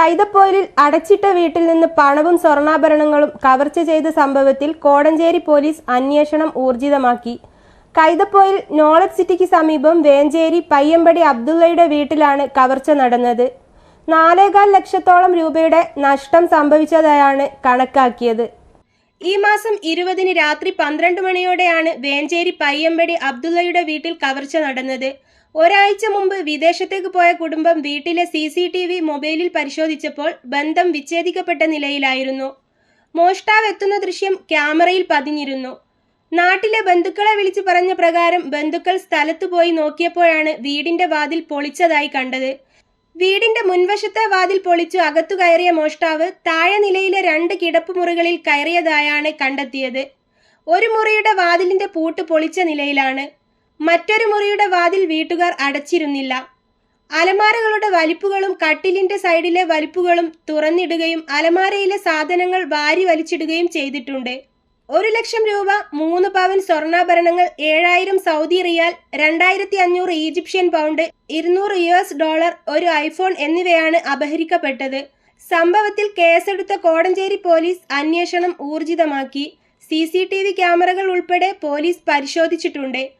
കൈതപ്പോയിലിൽ അടച്ചിട്ട വീട്ടിൽ നിന്ന് പണവും സ്വർണാഭരണങ്ങളും കവർച്ച ചെയ്ത സംഭവത്തിൽ കോടഞ്ചേരി പോലീസ് അന്വേഷണം ഊർജിതമാക്കി. കൈതപ്പോയിൽ നോളജ് സിറ്റിക്ക് സമീപം വേഞ്ചേരി പയ്യമ്പടി അബ്ദുള്ളയുടെ വീട്ടിലാണ് കവർച്ച നടന്നത്. നാലേകാൽ ലക്ഷത്തോളം രൂപയുടെ നഷ്ടം സംഭവിച്ചതായാണ് കണക്കാക്കിയത്. ഈ മാസം ഇരുപതിന് രാത്രി പന്ത്രണ്ട് മണിയോടെയാണ് വേഞ്ചേരി പയ്യമ്പടി അബ്ദുള്ളയുടെ വീട്ടിൽ കവർച്ച നടന്നത്. ഒരാഴ്ച മുമ്പ് വിദേശത്തേക്ക് പോയ കുടുംബം വീട്ടിലെ സി സി ടി വി മൊബൈലിൽ പരിശോധിച്ചപ്പോൾ ബന്ധം വിച്ഛേദിക്കപ്പെട്ട നിലയിലായിരുന്നു. മോഷ്ടാവ് എത്തുന്ന ദൃശ്യം ക്യാമറയിൽ പതിഞ്ഞിരുന്നു. നാട്ടിലെ ബന്ധുക്കളെ വിളിച്ചു പറഞ്ഞ പ്രകാരം ബന്ധുക്കൾ സ്ഥലത്തു പോയി നോക്കിയപ്പോഴാണ് വീടിന്റെ വാതിൽ പൊളിച്ചതായി കണ്ടത്. വീടിന്റെ മുൻവശത്തെ വാതിൽ പൊളിച്ചു അകത്തു കയറിയ മോഷ്ടാവ് താഴെ നിലയിലെ രണ്ട് കിടപ്പ് മുറികളിൽ കയറിയതായാണ് കണ്ടെത്തിയത്. ഒരു മുറിയുടെ വാതിലിന്റെ പൂട്ട് പൊളിച്ച നിലയിലാണ്. മറ്റൊരു മുറിയുടെ വാതിൽ വീട്ടുകാർ അടച്ചിരുന്നില്ല. അലമാരകളുടെ വലിപ്പുകളും കട്ടിലിന്റെ സൈഡിലെ വലിപ്പുകളും തുറന്നിടുകയും അലമാരയിലെ സാധനങ്ങൾ വാരി വലിച്ചിടുകയും ചെയ്തിട്ടുണ്ട്. ഒരു ലക്ഷം രൂപ മൂന്ന് പവൻ സ്വർണാഭരണങ്ങൾ ഏഴായിരം സൗദി റിയാൽ രണ്ടായിരത്തി അഞ്ഞൂറ് ഈജിപ്ഷ്യൻ പൗണ്ട് ഇരുന്നൂറ് യു എസ് ഡോളർ ഒരു ഐഫോൺ എന്നിവയാണ് അപഹരിക്കപ്പെട്ടത്. സംഭവത്തിൽ കേസെടുത്ത കോടഞ്ചേരി പോലീസ് അന്വേഷണം ഊർജിതമാക്കി. സി ക്യാമറകൾ ഉൾപ്പെടെ പോലീസ് പരിശോധിച്ചിട്ടുണ്ട്.